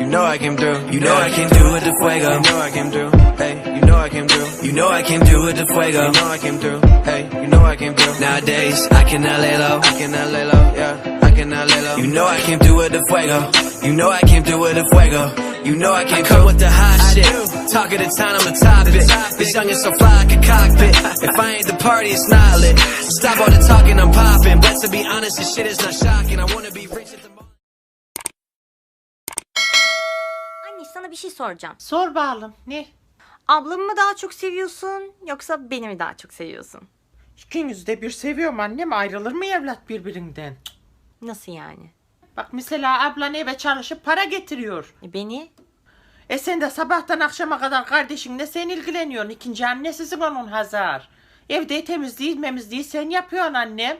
You know I came through. You know I came through with the fuego. You know I came through. Hey, you know I came through. You know I came through with the fuego. You know I came through. Hey, you know I came through. Nowadays, I cannot lay low. I cannot lay low. Yeah, I cannot lay low. You know I came through with the fuego. You know I came through with the fuego. You know I came through with the hot shit. Talk of the town, I'm a topic. This young is so fly, I can cockpit. If I ain't the party, it's not lit. Stop all the talking, I'm popping. But to be honest, this shit is not shocking. I wanna be rich bir şey soracağım. Sor bakalım. Ne? Ablamı mı daha çok seviyorsun yoksa beni mi daha çok seviyorsun? İkiniz de bir seviyorum annem. Ayrılır mı evlat birbirinden? Cık. Nasıl yani? Bak mesela ablan eve çalışıp para getiriyor. E beni? E sen de sabahtan akşama kadar kardeşinle sen ilgileniyorsun. İkinci annesisin onun Hazar. Evde temizliği memizliği sen yapıyorsun annem.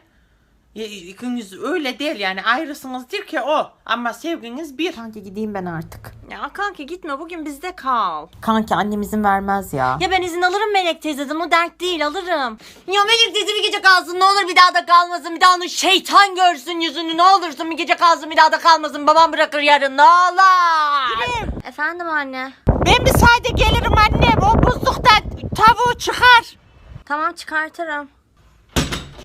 İkiniz öyle değil yani ayrısınızdır ki o. Ama sevginiz bir. Kanki gideyim ben artık. Ya kanki gitme bugün bizde kal. Kanki annem izin vermez ya. Ya ben izin alırım Melek teyzeden o dert değil alırım. Ya Melek teyze bir gece kalsın ne olur bir daha da kalmasın. Bir daha onun şeytan görsün yüzünü ne olursun bir gece kalsın bir daha da kalmasın. Babam bırakır yarın ne olur. Efendim anne. Ben müsaade gelirim annem. O buzluktan tavuğu çıkar. Tamam çıkartırım.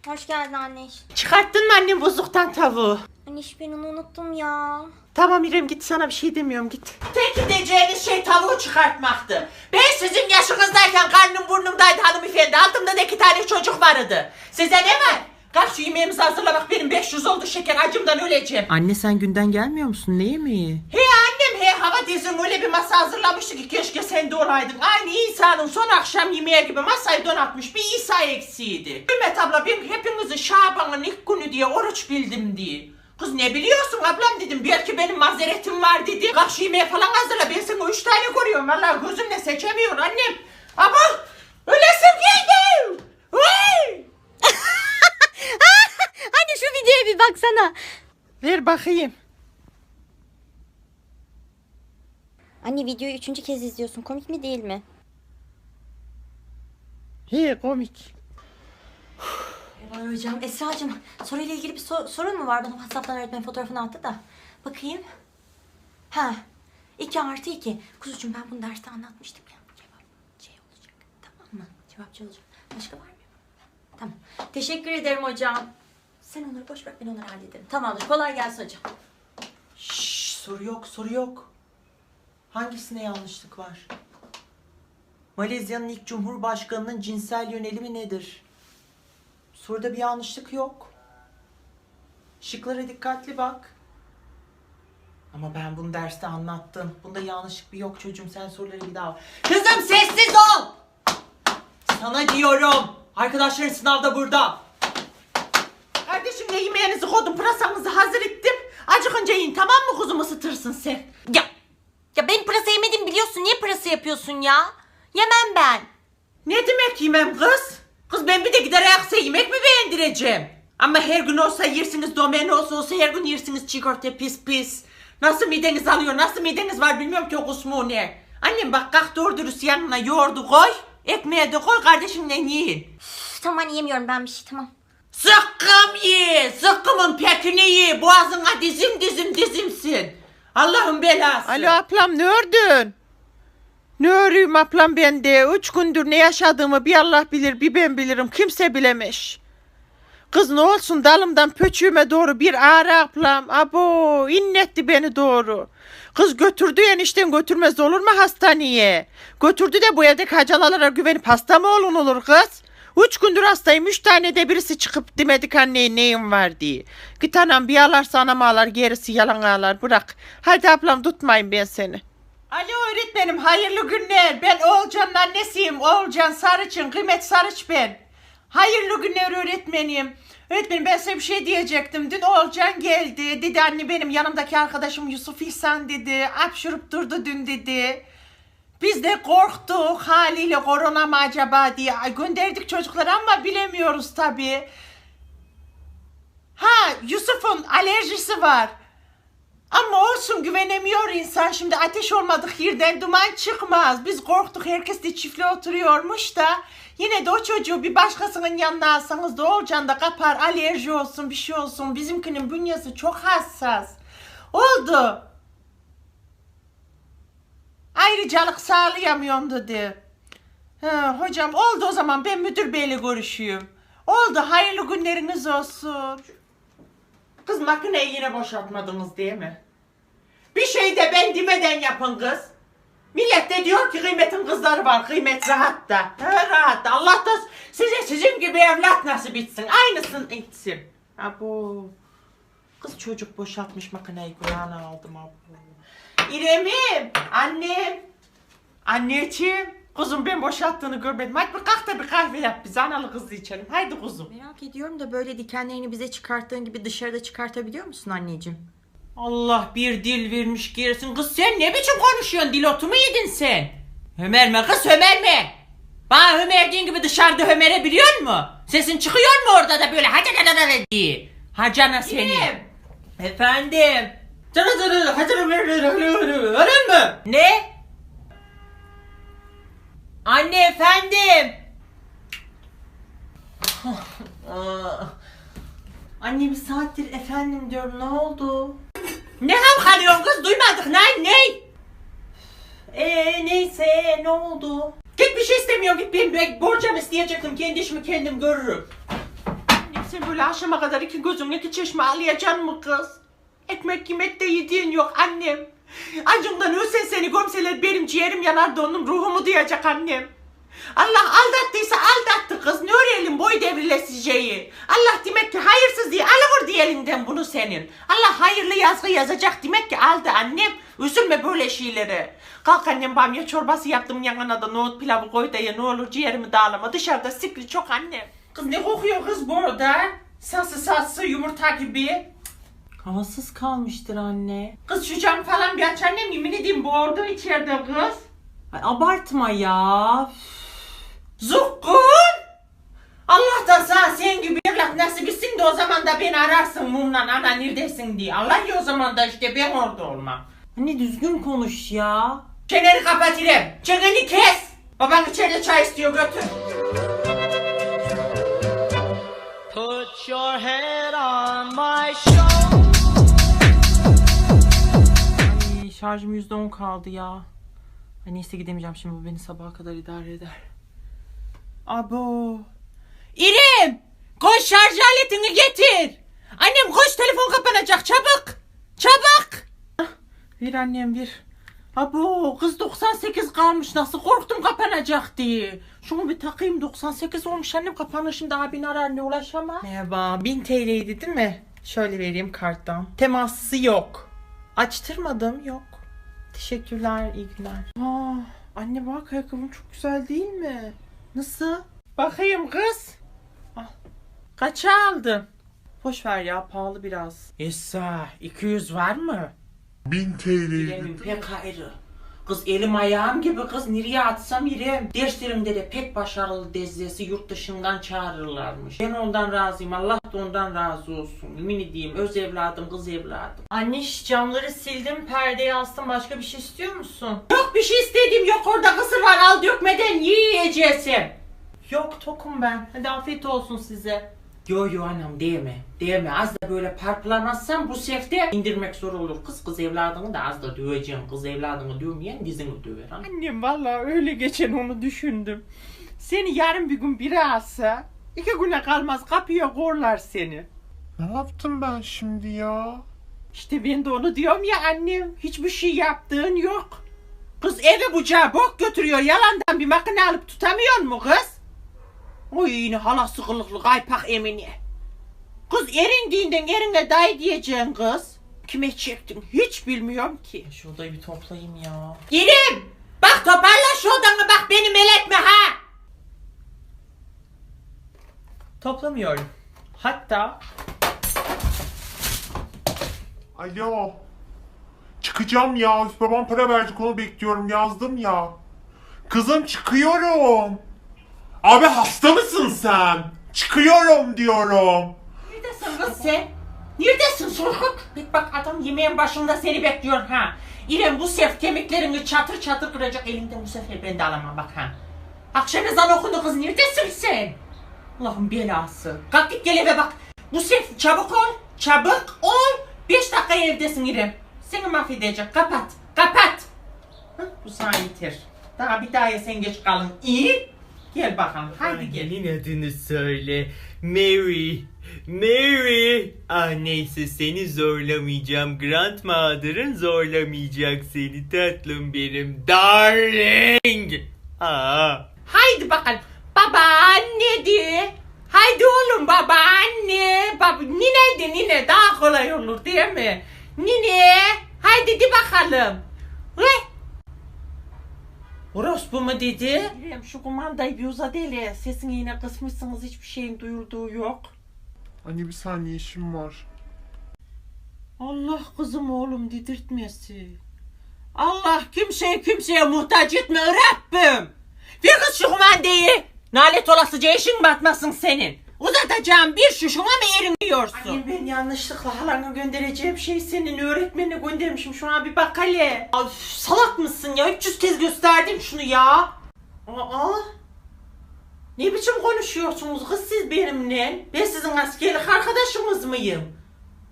Hoş geldin anne. Çıkarttın mı annem buzluktan tavuğu? Anne ben onu unuttum ya. Tamam İrem git sana bir şey demiyorum git. Tek gideceğiniz şey tavuğu çıkartmaktı. Ben sizin yaşınızdayken karnım burnumdaydı hanımefendi. Altımda da iki tane çocuk vardı. Size ne var? Kalk şu yemeğimizi hazırla bak benim 500 oldu şeker acımdan öleceğim. Anne sen günden gelmiyor musun? Neye mi? He annem he hava dizin öyle bir masa hazırlamıştı ki keşke sen de olaydın. Aynı İsa'nın son akşam yemeği gibi masayı donatmış bir İsa eksiğiydi. Ümmet abla ben hepinizi Şaban'ın ilk günü diye oruç bildim diye. Kız ne biliyorsun ablam dedim belki benim mazeretim var dedi. Kalk şu yemeği falan hazırla ben seni üç tane görüyorum. Vallahi gözümle seçemiyorsun annem. Ama ölesim geldi. Vay! Anne şu videoya bir baksana. Ver bakayım. Anne videoyu üçüncü kez izliyorsun komik mi değil mi? He komik. Merhaba hocam. Esra'cığım soruyla ilgili bir sor- sorun mu var? Bana WhatsApp'tan öğretmen fotoğrafını attı da. Bakayım. Ha. 2 artı 2. Kuzucuğum ben bunu derste anlatmıştım ya. Cevap C olacak. Tamam mı? Cevap C olacak. Başka var mı? Tamam. Teşekkür ederim hocam. Sen onları boş bırak ben onları hallederim. Tamamdır. Kolay gelsin hocam. Şşş soru yok soru yok. Hangisine yanlışlık var? Malezya'nın ilk cumhurbaşkanının cinsel yönelimi nedir? Soruda bir yanlışlık yok. Şıklara dikkatli bak. Ama ben bunu derste anlattım. Bunda yanlışlık bir yok çocuğum. Sen soruları bir daha... Kızım sessiz ol! Sana diyorum. Arkadaşların sınavda burada. Kardeşimle yemeğinizi koydum. Pırasanızı hazır ettim. Acıkınca yiyin tamam mı kuzum ısıtırsın sen. Ya. Ya ben pırasa yemedim biliyorsun. Niye pırasa yapıyorsun ya? Yemem ben. Ne demek yemem kız? Kız ben bir de gider ayaksa yemek mi beğendireceğim? Ama her gün olsa yersiniz domen olsa olsa her gün yersiniz köfte pis pis. Nasıl mideniz alıyor nasıl mideniz var bilmiyorum ki o kusmu ne. Annem bak kalk doğru dürüst yanına yoğurdu koy. Ekmeğe de koy kardeşimle yiyin. Üf, tamam yemiyorum ben bir şey tamam. Sıkkım ye. Sıkkımın pekini ye. Boğazına dizim dizim dizimsin. Allah'ın belası. Alo ablam ne ördün? Ne örüyüm ablam ben de. Üç gündür ne yaşadığımı bir Allah bilir bir ben bilirim. Kimse bilemiş. Kız ne olsun dalımdan pöçüğüme doğru bir ağrı ablam. Abo inletti beni doğru. Kız götürdü enişten götürmez olur mu hastaneye? Götürdü de bu evdeki hacalalara güvenip hasta mı olun olur kız? Üç gündür hastayım. Üç tane de birisi çıkıp demedik anneye neyim var diye. Git anam bir ağlarsa anam ağlar gerisi yalan ağlar bırak. Hadi ablam tutmayın ben seni. Alo öğretmenim hayırlı günler. Ben Oğulcan'ın annesiyim. Oğulcan Sarıç'ın. Kıymet Sarıç ben. Hayırlı günler öğretmenim. Öğretmenim ben size bir şey diyecektim. Dün Oğulcan geldi. Dedi anne benim yanımdaki arkadaşım Yusuf İhsan dedi. Apşurup durdu dün dedi. Biz de korktuk haliyle korona mı acaba diye. Ay, gönderdik çocukları ama bilemiyoruz tabii. Ha Yusuf'un alerjisi var. Ama olsun güvenemiyor insan. Şimdi ateş olmadık yerden duman çıkmaz. Biz korktuk herkes de çiftle oturuyormuş da. Yine de o çocuğu bir başkasının yanına alsanız da Oğulcan da kapar alerji olsun bir şey olsun. Bizimkinin bünyesi çok hassas. Oldu. Ayrıcalık sağlayamıyorum dedi. Ha, hocam oldu o zaman ben müdür beyle görüşüyorum. Oldu hayırlı günleriniz olsun. Kız makineyi yine boşaltmadınız değil mi? Bir şey de ben demeden yapın kız. Millet de diyor ki kıymetin kızları var. Kıymet rahat da. Ha, rahat da. Allah da size sizin gibi evlat nasip etsin. Aynısını etsin. Ha bu. Kız çocuk boşaltmış makineyi kulağına aldım ha bu. İrem'im. Annem. Anneciğim. Kuzum ben boşalttığını görmedim. Hadi bir kalk da bir kahve yap bize. Analı kızlı içelim. Haydi kuzum. Merak ediyorum da böyle dikenlerini bize çıkarttığın gibi dışarıda çıkartabiliyor musun anneciğim? Allah bir dil vermiş gerisin. Kız sen ne biçim konuşuyorsun? Dilotu mu yedin sen? Hömerme kız hömerme. Bana hömerdiğin gibi dışarıda hömere biliyor mu? Sesin çıkıyor mu orada da böyle haca kadar diye? Hacana seni. Efendim. Hacana mı? Ne? Anne efendim. Anne bir saattir efendim diyorum ne oldu? Ne hamkalıyorsun kız duymadık ne ne? Eee neyse ne oldu? Git bir şey istemiyorum git ben, ben borcam isteyecektim kendi işimi kendim görürüm. Annem sen böyle akşama kadar iki gözün iki çeşme ağlayacaksın mı kız? Ekmek yemek de yediğin yok annem. Acımdan ölsen seni gömseler benim ciğerim yanar da onun ruhumu duyacak annem. Allah aldattıysa aldattı kız. Ne öğrenelim boy devrilesiceyi. Allah demek ki hayırsız diye alıvır diye elinden bunu senin. Allah hayırlı yazgı yazacak demek ki aldı annem. Üzülme böyle şeylere. Kalk annem bamya çorbası yaptım yanına da nohut pilavı koy da ye ne olur ciğerimi dağlama. Dışarıda sikri çok annem. Kız ne kokuyor kız bu arada? Sası sası yumurta gibi. Havasız kalmıştır anne. Kız şu cam falan bir aç annem yemin edeyim boğuldu içeride kız. Ay, abartma ya. Zukkun! Allah da sana sen gibi evlat nasip etsin de o zaman da beni ararsın mumla ana neredesin diye. Allah ya o zaman da işte ben orada olmam. Anne düzgün konuş ya. Çeneni kapat İrem. Çeneni kes. Baban içeride çay istiyor götür. Put your head on my shoulder. Şarjım %10 kaldı ya. Ay neyse gidemeyeceğim şimdi bu beni sabaha kadar idare eder. Abo. İrem! Koş şarj aletini getir. Annem koş telefon kapanacak çabuk. Çabuk. Ver annem ver. Abo kız 98 kalmış nasıl korktum kapanacak diye. Şunu bir takayım 98 olmuş annem kapanışında abin arar ne ulaşamaz. Merhaba 1000 TL'ydi değil mi? Şöyle vereyim karttan. Teması yok. Açtırmadım yok. Teşekkürler iyi günler. Aa, anne bak ayakkabım çok güzel değil mi? Nasıl? Bakayım kız. Al. Kaça aldın? Boş ver ya pahalı biraz. Esa 200 var mı? 1000 TL'ydi. Pek ayrı. Kız elim ayağım gibi kız nereye atsam İrem. Derslerimde de pek başarılı dezdesi yurt dışından çağırırlarmış. Ben ondan razıyım Allah da ondan razı olsun. Yemin edeyim öz evladım kız evladım. Anne şş, camları sildim perdeyi astım başka bir şey istiyor musun? Yok bir şey istediğim yok orada kısır var al dökmeden yiyeceksin. Yok tokum ben. Hadi afiyet olsun size. Yo yo anam değme. Değme. Az da böyle parplamazsan bu sefte indirmek zor olur. Kız kız evladını da az da döveceğim. Kız evladını dövmeyen dizini döver. Annem vallahi öyle geçen onu düşündüm. Seni yarın bir gün biri alsa iki güne kalmaz kapıya korlar seni. Ne yaptım ben şimdi ya? İşte ben de onu diyorum ya annem. Hiçbir şey yaptığın yok. Kız evi bucağı bok götürüyor. Yalandan bir makine alıp tutamıyor mu kız? Oy yine halası kılıklı kaypak emini. Kız erindiğinden erine dayı diyeceksin kız. Kime çektin hiç bilmiyorum ki. Şu odayı bir toplayayım ya. İrem! Bak toparla şu odanı bak beni meletme ha! Toplamıyorum. Hatta Alo. Çıkacağım ya. Babam para verecek onu bekliyorum. Yazdım ya. Kızım çıkıyorum. Abi hasta mısın sen? Çıkıyorum diyorum. Neredesin kız sen? Neredesin sorkut? Bak bak adam yemeğin başında seni bekliyor ha. İrem bu sef kemiklerini çatır çatır kıracak elinden bu sefer ben de alamam bak ha. Akşam ezan okundu kız neredesin sen? Allah'ın belası. Kalk git gel eve bak. Bu sef çabuk ol. Çabuk ol. Beş dakika evdesin İrem. Seni mahvedecek. Kapat. Kapat. Hı? Bu sana yeter. Daha bir daha sen geç kalın. İyi. Gel bakalım. Haydi gel. Annenin adını söyle. Mary. Mary. Ah neyse seni zorlamayacağım. Grandmother'ın zorlamayacak seni tatlım benim. Darling. Aa. Haydi bakalım. Babaanne de. Haydi oğlum babaanne. Baba, nine de nine daha kolay olur değil mi? Nine. Haydi de bakalım. Ve. Orospu mu dedi? İrem şu kumandayı bir uzat hele. Sesini yine kısmışsınız hiçbir şeyin duyulduğu yok. Anne bir saniye işim var. Allah kızım oğlum dedirtmesi. Allah kimseyi kimseye muhtaç etme Rabbim. Ver kız şu kumandayı. Nalet olasıca işin batmasın senin. Uzatacağım bir şuşuna mı erin diyorsun? Annem ben yanlışlıkla halana göndereceğim şey senin öğretmenine göndermişim. Şuna bir bak hele. Ay, salak mısın ya? 300 kez gösterdim şunu ya. Aa. Ne biçim konuşuyorsunuz kız siz benimle? Ben sizin askerlik arkadaşınız mıyım?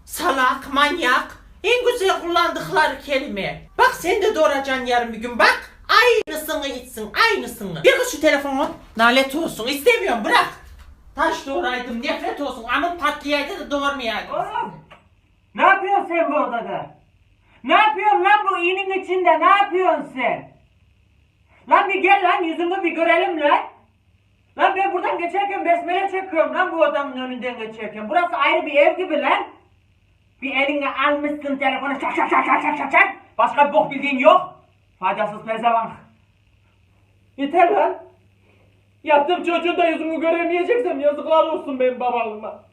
Salak, manyak. En güzel kullandıkları kelime. Bak sen de doğuracaksın yarın bir gün bak. Aynısını içsin, aynısını. Bir kız şu telefonu. Nalet olsun, istemiyorum bırak. Taş doğraydım, nefret olsun. Amın patlayaydı da doğurmayaydı. Ne yapıyorsun sen bu odada? Ne yapıyorsun lan bu inin içinde? Ne yapıyorsun sen? Lan bir gel lan yüzünü bir görelim lan. Lan ben buradan geçerken besmele çekiyorum lan bu adamın önünden geçerken. Burası ayrı bir ev gibi lan. Bir eline almışsın telefonu şak şak şak şak şak şak şak. Başka bir bok bildiğin yok. Faydasız pezevenk. Yeter lan. Yaptığım çocuğun da yüzümü göremeyeceksem yazıklar olsun benim babalığıma.